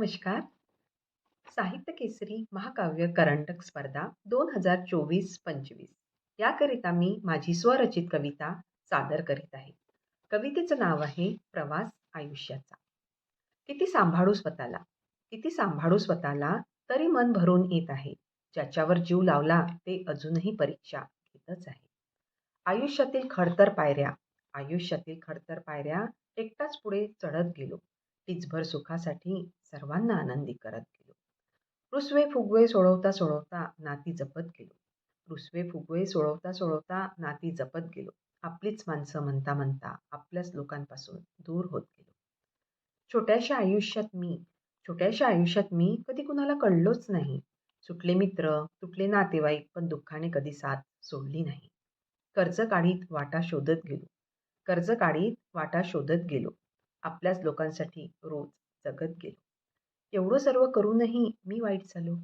नमस्कार. साहित्य केसरी महाकाव्य करंटक स्पर्धा दोन हजार चोवीस पंचवीस. याकरिता मी माझी स्वरचित कविता सादर करीत आहे. कवितेचं नाव आहे प्रवास आयुष्याचा. किती सांभाळू स्वतःला? किती सांभाळू स्वतःला तरी मन भरून येत आहे. ज्याच्यावर जीव लावला ते अजूनही परीक्षा घेतच आहे. आयुष्यातील खडतर पायऱ्या आयुष्यातील खडतर पायऱ्या एकटाच पुढे चढत गेलो. तीचभर सुखासाठी सर्वांना आनंदी करत गेलो. रुसवे फुगवे सोडवता सोडवता नाती जपत गेलो. रुसवे फुगवे सोडवता सोडवता नाती जपत गेलो. आपलीच माणसं म्हणता म्हणता आपल्याच लोकांपासून दूर होत गेलो. छोट्याशा आयुष्यात मी छोट्याशा आयुष्यात मी कधी कुणाला कळलोच नाही. सुटले मित्र तुटले नातेवाईक पण दुःखाने कधी साथ सोडली नाही. कर्ज काढीत वाटा शोधत गेलो. कर्ज काढीत वाटा शोधत गेलो. आपल्याच लोकांसाठी रोज जगत गेलो. एवढं सर्व करूनही मी वाईट झालो.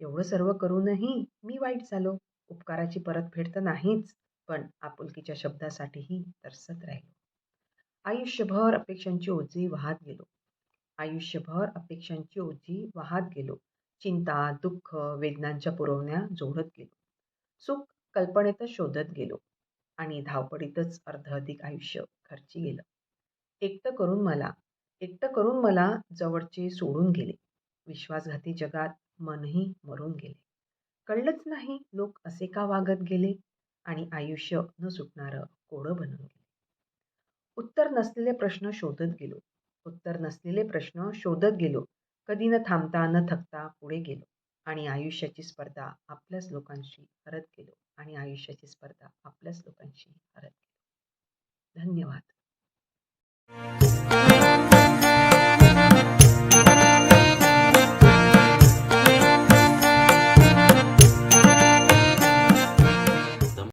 एवढं सर्व करूनही मी वाईट झालो. उपकाराची परतफेड तर नाहीच पण आपुलकीच्या शब्दासाठीही तरसत राहिलो. आयुष्यभर अपेक्षांची ओझी वाहत गेलो. आयुष्यभर अपेक्षांची ओझी वाहत गेलो. चिंता दुःख वेदनांच्या पुरवण्या जोडत गेलो. सुख कल्पनेतच शोधत गेलो. आणि धावपडीतच अर्ध अधिक आयुष्य खर्ची गेलं. एकटं करून मला एकटं करून मला जवळचे सोडून गेले. विश्वासघाती जगात मनही मरून गेले. कळलंच नाही लोक असे का वागत गेले आणि आयुष्य न सुटणारं कोडं बनून गेले. उत्तर नसलेले प्रश्न शोधत गेलो. उत्तर नसलेले प्रश्न शोधत गेलो. कधी न थांबता न थकता पुढे गेलो आणि आयुष्याची स्पर्धा आपल्याच लोकांशी हरत गेलो आणि आयुष्याची स्पर्धा आपल्याच लोकांशी हरत गेलो. धन्यवाद.